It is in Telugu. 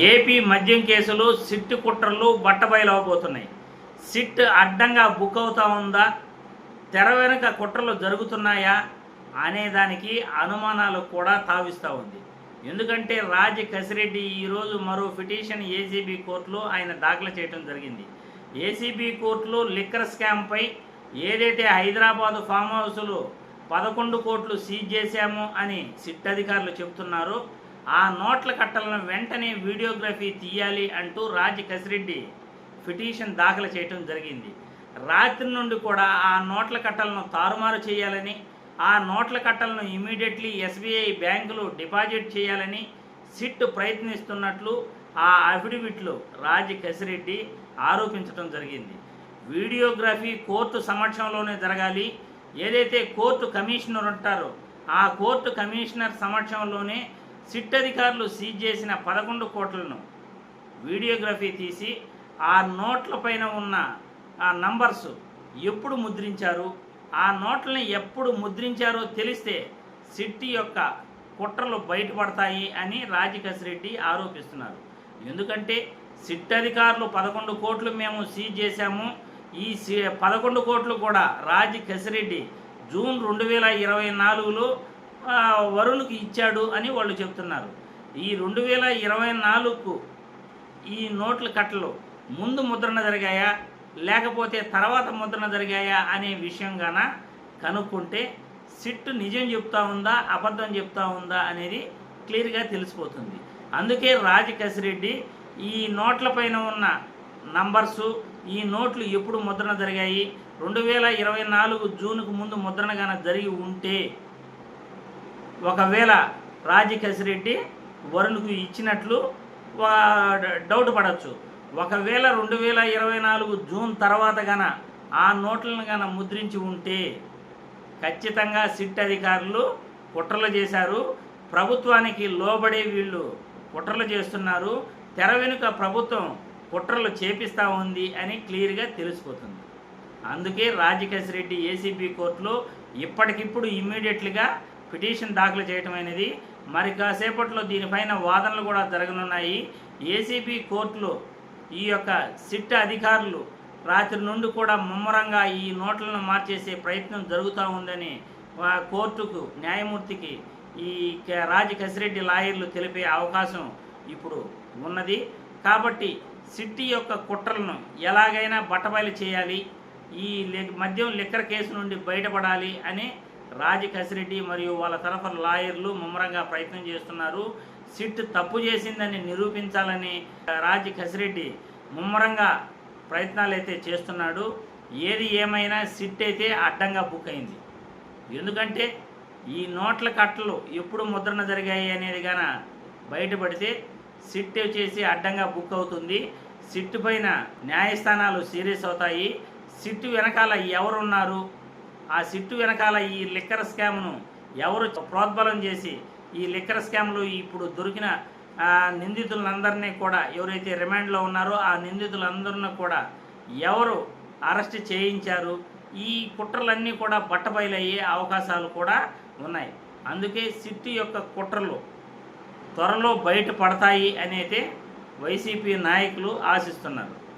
ఏపీ మద్యం కేసులు సిట్ కుట్రలు బట్టబయలవబోతున్నాయి. సిట్ అడ్డంగా బుక్ అవుతా ఉందా? తెర వెనుక కుట్రలు జరుగుతున్నాయా? అనే దానికి అనుమానాలు కూడా తావిస్తూ ఉంది. ఎందుకంటే రాజ్ కసిరెడ్డి ఈరోజు మరో పిటిషన్ ఏసీబీ కోర్టులో ఆయన దాఖలు చేయడం జరిగింది. ఏసీబీ కోర్టులో లిక్కర్ స్కామ్పై ఏదైతే హైదరాబాదు ఫామ్ హౌసులు పదకొండు కోట్లు సీజ్ చేశాము అని సిట్ అధికారులు చెబుతున్నారో. ఆ నోట్ల కట్టలను వెంటనే వీడియోగ్రఫీ తీయాలి అంటూ రాజ్ కసిరెడ్డి పిటిషన్ దాఖలు చేయటం జరిగింది. రాత్రి నుండి కూడా ఆ నోట్ల కట్టలను తారుమారు చేయాలని ఆ నోట్ల కట్టలను ఇమీడియట్లీ ఎస్బీఐ బ్యాంకులు డిపాజిట్ చేయాలని సిట్ ప్రయత్నిస్తున్నట్లు ఆ అఫిడవిట్లో రాజ్ కసిరెడ్డి ఆరోపించడం జరిగింది. వీడియోగ్రఫీ కోర్టు సమక్షంలోనే జరగాలి. ఏదైతే కోర్టు కమిషనర్ ఉంటారో ఆ కోర్టు కమిషనర్ సమక్షంలోనే సిట్ అధికారులు సీజ్ చేసిన పదకొండు కోట్లను వీడియోగ్రఫీ తీసి ఆ నోట్ల పైన ఉన్న ఆ నంబర్స్ ఎప్పుడు ముద్రించారు? ఆ నోట్లని ఎప్పుడు ముద్రించారో తెలిస్తే సిట్టి యొక్క కుట్రలు బయటపడతాయి అని రాజకేశ్ రెడ్డి ఆరోపిస్తున్నారు. ఎందుకంటే సిట్ అధికారులు పదకొండు కోట్లు మేము సీజ్ చేశాము. ఈ సి పదకొండు కోట్లు కూడా రాజ్ కసిరెడ్డి జూన్ రెండు వేల ఇరవై నాలుగులో వరులకు ఇచ్చాడు అని వాళ్ళు చెప్తున్నారు. ఈ రెండు వేల ఇరవై నాలుగుకు ఈ నోట్ల కట్టలు ముందు ముద్రణ జరిగాయా? లేకపోతే తర్వాత ముద్రణ జరిగాయా అనే విషయం గాన కనుక్కుంటే సిట్ నిజం చెప్తా ఉందా? అబద్ధం చెప్తా ఉందా? అనేది క్లియర్గా తెలిసిపోతుంది. అందుకే రాజకసిరెడ్డి ఈ నోట్ల పైన ఉన్న నంబర్సు ఈ నోట్లు ఎప్పుడు ముద్రణ జరిగాయి? రెండు వేల ఇరవై నాలుగు జూన్కు ముందు ముద్రణ గాన జరిగి ఉంటే ఒకవేళ రాజీ వరులకు ఇచ్చినట్లు డౌట్ పడవచ్చు ఒకవేళ రెండు వేల ఇరవై నాలుగు జూన్ తర్వాత గన ఆ నోట్లను గన ముద్రించి ఉంటే ఖచ్చితంగా సిట్ అధికారులు కుట్రలు చేశారు. ప్రభుత్వానికి లోబడే వీళ్ళు కుట్రలు చేస్తున్నారు. తెర వెనుక ప్రభుత్వం కుట్రలు చేపిస్తూ ఉంది అని క్లియర్గా తెలిసిపోతుంది. అందుకే రాజకేశ్ రెడ్డి ఏసీబీ కోర్టులో ఇప్పటికిప్పుడు ఇమ్మీడియట్లీగా పిటిషన్ దాఖలు చేయటం అనేది మరి కాసేపట్లో దీనిపైన వాదనలు కూడా జరగనున్నాయి. ఏసీబీ కోర్టులో ఈ యొక్క సిట్ అధికారులు రాత్రి నుండి కూడా ముమ్మరంగా ఈ నోట్లను మార్చేసే ప్రయత్నం జరుగుతూ ఉందని కోర్టుకు న్యాయమూర్తికి ఈ క- రాజ్ కసిరెడ్డి లాయర్లు తెలిపే అవకాశం ఇప్పుడు ఉన్నది. కాబట్టి సిట్టి యొక్క కుట్రలను ఎలాగైనా బట్టబయలు చేయాలి. ఈ మద్యం లిక్కర్ కేసు నుండి బయటపడాలి అని రాజ కసిరెడ్డి మరియు వాళ్ళ తరఫున లాయర్లు ముమ్మరంగా ప్రయత్నం చేస్తున్నారు. సిట్ తప్పు చేసిందని నిరూపించాలని రాజ కసిరెడ్డి ముమ్మరంగా ప్రయత్నాలు అయితే చేస్తున్నాడు. ఏది ఏమైనా సిట్ అయితే అడ్డంగా బుక్ అయింది. ఎందుకంటే ఈ నోట్ల కట్టలు ఎప్పుడు ముద్రణ జరిగాయి అనేది గాన బయటపడితే సిట్ చేసి అడ్డంగా బుక్ అవుతుంది. సిట్ పైన న్యాయస్థానాలు సీరియస్ అవుతాయి. సిట్ వెనకాల ఎవరున్నారు? ఆ సిట్టు వెనకాల ఈ లిక్కర్ స్కామ్ను ఎవరు ప్రోద్బలం చేసి ఈ లిక్కర్ స్కామ్లు ఇప్పుడు దొరికిన నిందితులందరినీ కూడా ఎవరైతే రిమాండ్లో ఉన్నారో ఆ నిందితులందరినీ కూడా ఎవరు అరెస్ట్ చేయించారు? ఈ కుట్రలన్నీ కూడా బట్టబయలయ్యే అవకాశాలు కూడా ఉన్నాయి. అందుకే సిట్టు యొక్క కుట్రలు త్వరలో బయటపడతాయి అనేది వైసీపీ నాయకులు ఆశిస్తున్నారు.